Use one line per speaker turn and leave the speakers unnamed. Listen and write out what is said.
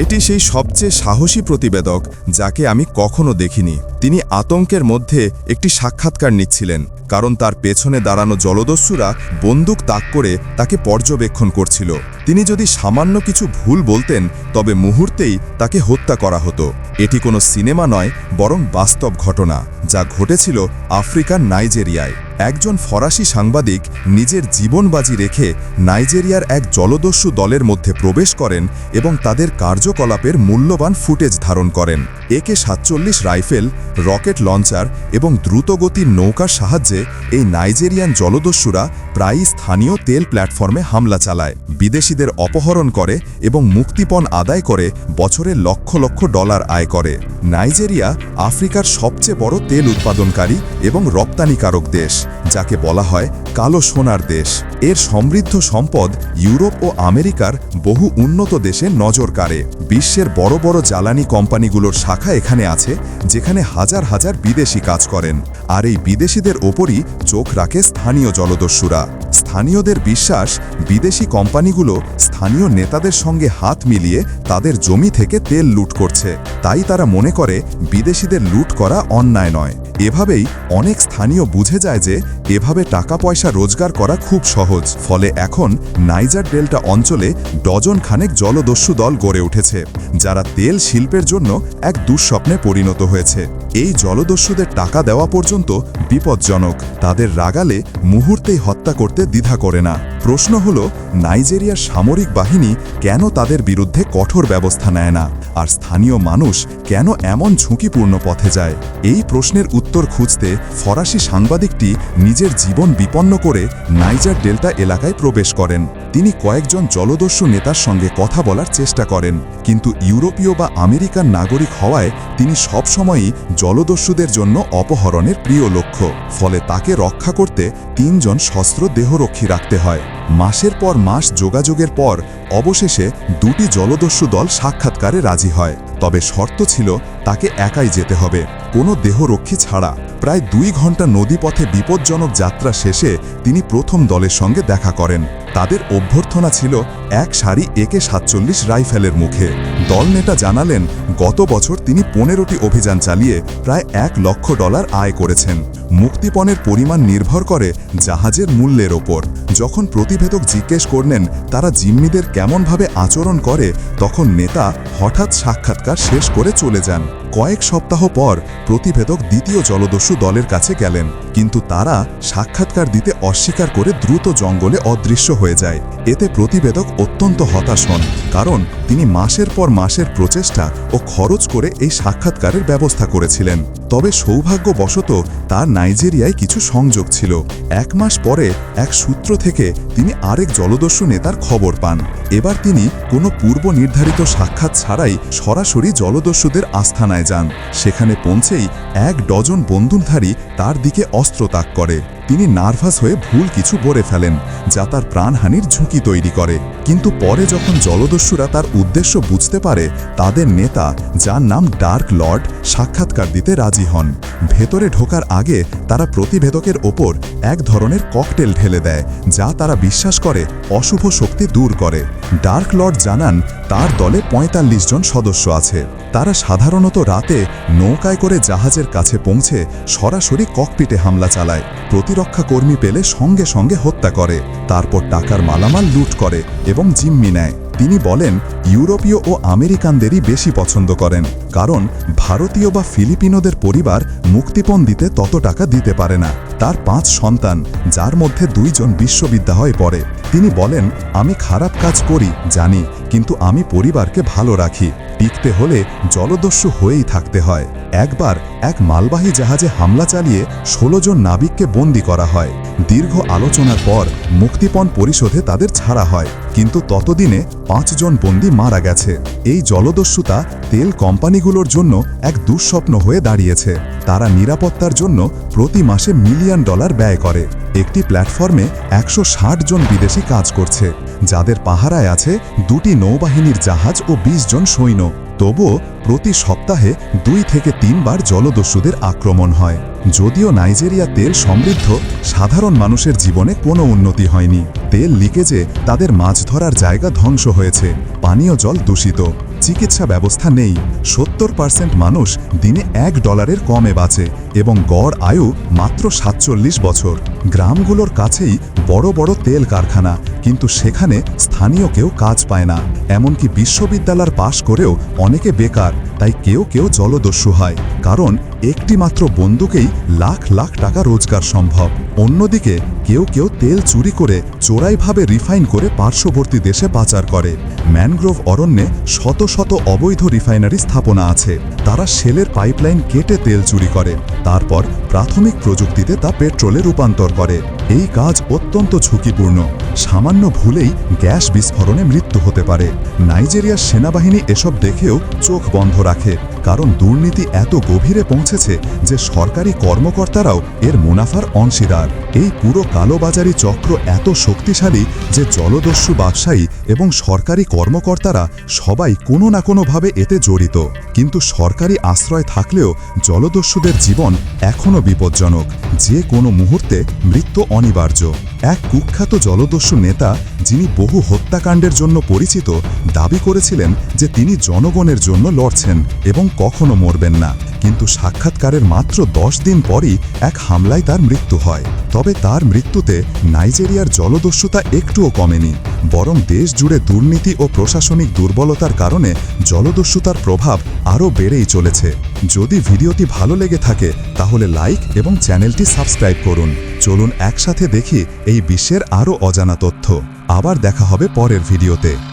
এটি সেই সবচেয়ে সাহসী প্রতিবেদক যাকে আমি কখনো দেখিনি। তিনি আতঙ্কের মধ্যে একটি সাক্ষাৎকার নিচ্ছিলেন, কারণ তার পেছনে দাঁড়ানো জলদস্যুরা বন্দুক তাক করে তাকে পর্যবেক্ষণ করছিল। তিনি যদি সামান্য কিছু ভুল বলতেন, তবে মুহূর্তেই তাকে হত্যা করা হতো। এটি কোনো সিনেমা নয়, বরং বাস্তব ঘটনা, যা ঘটেছিল আফ্রিকার নাইজেরিয়ায়। একজন ফরাসি সাংবাদিক নিজের জীবন বাজি রেখে নাইজেরিয়ার এক জলদস্যু দলের মধ্যে প্রবেশ করেন এবং তাদের কার্যকলাপের মূল্যবান ফুটেজ ধারণ করেন। একে সাতচল্লিশ রাইফেল, রকেট লঞ্চার এবং দ্রুতগতির নৌকার সাহায্যে এই নাইজেরিয়ান জলদস্যুরা প্রায়ই স্থানীয় তেল প্ল্যাটফর্মে হামলা চালায়, বিদেশিদের অপহরণ করে এবং মুক্তিপণ আদায় করে বছরে লক্ষ লক্ষ ডলার আয় করে। নাইজেরিয়া আফ্রিকার সবচেয়ে বড় তেল উৎপাদনকারী এবং রপ্তানিকারক দেশ। যাকে বলা হয় কালো সোনার দেশ। এর সমৃদ্ধ সম্পদ ইউরোপ ও আমেরিকার বহু উন্নত দেশে নজর কাড়ে। বিশ্বের বড় বড় জ্বালানি কোম্পানিগুলোর শাখা এখানে আছে, যেখানে হাজার হাজার বিদেশি কাজ করেন। আর এই বিদেশিদের ওপরই চোখ রাখে স্থানীয় জলদস্যুরা। স্থানীয়দের বিশ্বাস, বিদেশি কোম্পানিগুলো স্থানীয় নেতাদের সঙ্গে হাত মিলিয়ে তাদের জমি থেকে তেল লুট করছে। তাই তারা মনে করে বিদেশিদের লুট করা অন্যায় নয়। এভাবেই অনেক স্থানীয় বুঝে যায় যে এভাবে টাকা পয়সা রোজগার করা খুব সহজ। ফলে এখন নাইজার ডেল্টা অঞ্চলে ডজন খানেক জলদস্যু দল গড়ে উঠেছে, যারা তেল শিল্পের জন্য এক দুঃস্বপ্নে পরিণত হয়েছে। এই জলদস্যুদের টাকা দেওয়া পর্যন্ত বিপজ্জনক। তাদের রাগালে মুহূর্তেই হত্যা করতে দ্বিধা করে না। প্রশ্ন হল, নাইজেরিয়ার সামরিক বাহিনী কেন তাদের বিরুদ্ধে কঠোর ব্যবস্থা নেয় না? আর স্থানীয় মানুষ কেন এমন ঝুঁকিপূর্ণ পথে যায়? এই প্রশ্নের উত্তর খুঁজতে ফরাসি সাংবাদিকটি নিজের জীবন বিপন্ন করে নাইজার ডেল্টা এলাকায় প্রবেশ করেন। তিনি কয়েকজন জলদস্যু নেতার সঙ্গে কথা বলার চেষ্টা করেন, কিন্তু ইউরোপীয় বা আমেরিকান নাগরিক হওয়ায় তিনি সবসময়ই জলদস্যুদের জন্য অপহরণের প্রিয় লক্ষ্য, ফলে তাকে রক্ষা করতে তিনজন শস্ত্র দেহরক্ষী রাখতে হয়। মাসের পর মাস যোগাযোগের পর অবশেষে দুটি জলদস্যু দল সাক্ষাৎকারে রাজি হয়, তবে শর্ত ছিল তাকে একাই যেতে হবে। কোনো দেহরক্ষী ছাড়া প্রায় দুই ঘণ্টা নদীপথে বিপজ্জনক যাত্রা শেষে তিনি প্রথম দলের সঙ্গে দেখা করেন। তাদের অভ্যর্থনা ছিল এক সারি একে সাতচল্লিশ রাইফেলের মুখে। দলনেতা জানালেন, গত বছর তিনি পনেরোটি অভিযান চালিয়ে প্রায় এক লক্ষ ডলার আয় করেছেন। মুক্তিপণের পরিমাণ নির্ভর করে জাহাজের মূল্যের ওপর। যখন প্রতিভেদক জিজ্ঞেস করলেন, তারা জিম্মিদের কেমনভাবে আচরণ করে, তখন নেতা হঠাৎ সাক্ষাৎকার শেষ করে চলে যান। কয়েক সপ্তাহ পর প্রতিবেদক দ্বিতীয় জলদস্যু দলের কাছে গেলেন, কিন্তু তারা সাক্ষাৎকার দিতে অস্বীকার করে দ্রুত জঙ্গলে অদৃশ্য হয়ে যায়। এতে প্রতিবেদক অত্যন্ত হতাশ হন, কারণ তিনি মাসের পর মাসের প্রচেষ্টা ও খরচ করে এই সাক্ষাৎকারের ব্যবস্থা করেছিলেন। তবে সৌভাগ্যবশত তার নাইজেরিয়ায় কিছু সংযোগ ছিল। এক মাস পরে এক সূত্র থেকে তিনি আরেক জলদস্যু নেতার খবর পান। এবার তিনি কোনো পূর্ব নির্ধারিত সাক্ষাৎ ছাড়াই সরাসরি জলদস্যুদের আস্থানায় যান। সেখানে পৌঁছেই এক ডজন বন্দুকধারী তার দিকে অস্ত্র তাক করে। তিনি নার্ভাস হয়ে ভুল কিছু বলে ফেলেন, যা তার প্রাণহানির ঝুঁকি তৈরি করে। কিন্তু পরে যখন জলদস্যুরা তার উদ্দেশ্য বুঝতে পারে, তাদের নেতা, যার নাম ডার্ক লর্ড, সাক্ষাৎকার দিতে রাজি হন। ভেতরে ঢোকার আগে তারা প্রতিভেদকের ওপর এক ধরনের ককটেল ঢেলে দেয়, যা তারা বিশ্বাস করে অশুভ শক্তি দূর করে। ডার্ক লর্ড জানান, তার দলে ৪৫ জন সদস্য আছে। তারা সাধারণত রাতে নৌকায় করে জাহাজের কাছে পৌঁছে সরাসরি ককপিটে হামলা চালায়। প্রতিরক্ষা কর্মী পেলে সঙ্গে সঙ্গে হত্যা করে। তারপর টাকার মালামাল লুট করে এবং জিম্মি নেয়। তিনি বলেন, ইউরোপীয় ও আমেরিকানদেরই বেশি পছন্দ করেন, কারণ ভারতীয় বা ফিলিপিনোদের পরিবার মুক্তিপণ দিতে তত টাকা দিতে পারে না। তার পাঁচ সন্তান, যার মধ্যে দুইজন বিশ্ববিদ্যালয়ে পড়ে। তিনি বলেন, আমি খারাপ কাজ করি, জানি কিন্তু আমি পরিবারকে ভালো রাখি। টিকতে হলে জলদস্যু হয়েই থাকতে হয়। একবার এক মালবাহী জাহাজে হামলা চালিয়ে ষোলো জন নাবিককে বন্দি করা হয়। দীর্ঘ আলোচনার পর মুক্তিপণ পরিশোধে তাদের ছাড়া হয়। কিন্তু ততদিনে পাঁচজন বন্দি মারা গেছে। এই জলদস্যুতা তেল কোম্পানিগুলোর জন্য এক দুঃস্বপ্ন হয়ে দাঁড়িয়েছে। তারা নিরাপত্তার জন্য প্রতি মাসে মিলিয়ন ডলার ব্যয় করে। একটি প্ল্যাটফর্মে একশো ষাট জন বিদেশি কাজ করছে, যাদের পাহারায় আছে দুটি নৌবাহিনীর জাহাজ ও ২০ জন সৈন্য। তবুও প্রতি সপ্তাহে দুই থেকে তিনবার জলদস্যুদের আক্রমণ হয়। যদিও নাইজেরিয়া তেল সমৃদ্ধ, সাধারণ মানুষের জীবনে কোনো উন্নতি হয়নি। তেল লিকেজে তাদের মাছ ধরার জায়গা ধ্বংস হয়েছে, পানীয় জল দূষিত।
চিকিৎসা ব্যবস্থা নেই। সত্তর পার্সেন্ট মানুষ দিনে এক ডলারের কমে বাঁচে এবং গড় আয়ু মাত্র সাতচল্লিশ বছর। গ্রামগুলোর কাছেই বড় বড় তেল কারখানা কিন্তু সেখানে স্থানীয় কেউ কাজ পায় না। এমনকি বিশ্ববিদ্যালয় পাশ করেও অনেকে বেকার, তাই কেউ কেউ জলদস্যু হয়। কারণ একটি মাত্র বন্দুকেই লাখ লাখ টাকা রোজগার সম্ভব। অন্যদিকে কেউ কেউ তেল চুরি করে, চোরাইভাবে রিফাইন করে পার্শ্ববর্তী দেশে পাচার করে। ম্যানগ্রোভ অরণ্যে শত শত অবৈধ রিফাইনারি স্থাপনা আছে। তারা শেলের পাইপলাইন কেটে তেল চুরি করে। তারপর প্রাথমিক প্রযুক্তিতে তা পেট্রোলে রূপান্তর করে। এই কাজ অত্যন্ত ঝুঁকিপূর্ণ। সামান্য ভুলেই গ্যাস বিস্ফোরণে মৃত্যু হতে পারে। নাইজেরিয়ার সেনাবাহিনী এসব দেখেও চোখ বন্ধ রাখে। কারণ দুর্নীতি এত গভীরে পৌঁছেছে যে সরকারি কর্মকর্তারাও এর মুনাফার অংশীদার। এই পুরো কালোবাজারি চক্র এত শক্তিশালী যে জলদস্যু ব্যবসায়ী এবং সরকারি কর্মকর্তারা সবাই কোনো না কোনোভাবে এতে জড়িত। কিন্তু সরকারি আশ্রয় থাকলেও জলদস্যুদের জীবন এখনও বিপজ্জনক। যে কোনো মুহূর্তে মৃত্যু অনিবার্য। এক কুখ্যাত জলদস্যু নেতা যিনি বহু হত্যাকাণ্ডের জন্য পরিচিত দাবি করেছিলেন যে তিনি জনগণের জন্য লড়ছেন এবং কখনো মরবেন না। কিন্তু সাক্ষাৎকারের মাত্র দশ দিন পরই এক হামলায় তার মৃত্যু হয়। তবে তার মৃত্যুতে নাইজেরিয়ার জলদস্যুতা একটুও কমেনি, বরং দেশ জুড়ে দুর্নীতি ও প্রশাসনিক দুর্বলতার কারণে জলদস্যুতার প্রভাব আরও বেড়েই চলেছে। যদি ভিডিওটি ভালো লেগে থাকে, তাহলে লাইক এবং চ্যানেলটি সাবস্ক্রাইব করুন। চলুন একসাথে দেখি এই বিশ্বের আরও অজানা তথ্য। আবার দেখা হবে পরের ভিডিওতে।